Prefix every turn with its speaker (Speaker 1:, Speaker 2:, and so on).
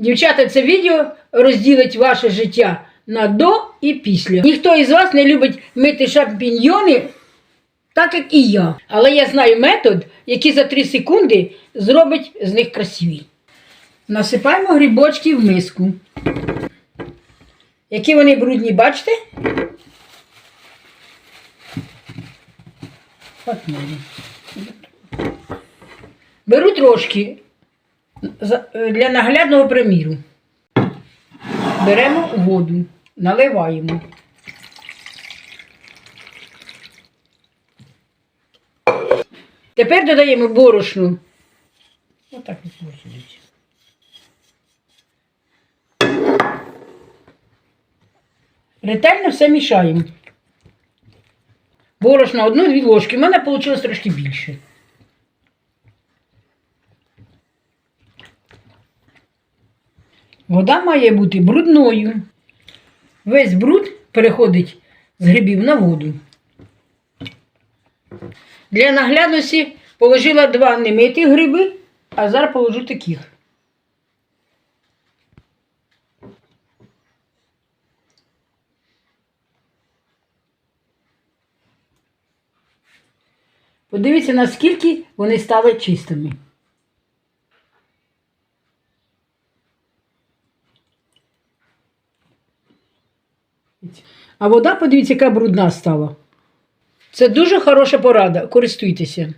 Speaker 1: Дівчата, це відео розділить ваше життя на до і після. Ніхто із вас не любить мити шампіньйони, так як і я. Але я знаю метод, який за 3 секунди зробить з них красиві. Насипаємо грибочки в миску. Які вони брудні, бачите? Беру трошки для наглядного приміру. Беремо воду, наливаємо. Тепер додаємо борошно. Отак от посидить. Ретельно все мішаємо. Борошно одну-дві ложки. У мене вийшло трошки більше. Вода має бути брудною. Весь бруд переходить з грибів на воду. Для наглядності положила два немиті гриби, а зараз положу таких. Подивіться, наскільки вони стали чистими. А вода, подивіться, яка брудна стала. Це дуже хороша порада. Користуйтеся.